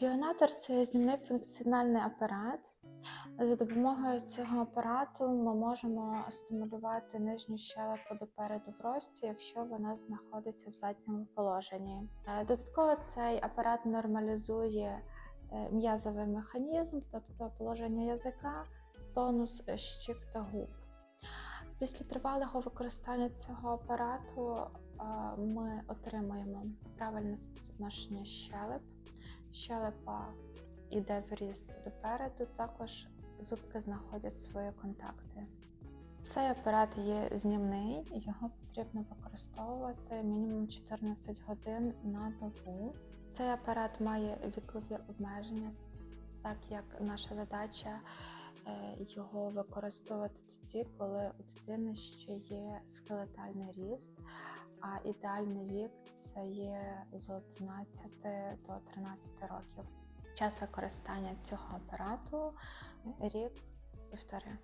Біонатор це знімний функціональний апарат. За допомогою цього апарату ми можемо стимулювати нижню щелепу допереду в рості, якщо вона знаходиться в задньому положенні. Е, Додатково цей апарат нормалізує е, м'язовий механізм, тобто положення язика, тонус щік та губ. Після тривалого використання цього апарату е, ми отримуємо правильне співвідношення щелеп. Щелепа йде в ріст допереду, також зубки знаходять свої контакти. Цей апарат є знімний, його потрібно використовувати мінімум 14 годин на добу. Цей апарат має вікові обмеження, так як наша задача його використовувати тоді, коли у дитини ще є скелетальний ріст, а ідеальний вік це є з 11 до 13 років. Час використання цього апарату рік півтори.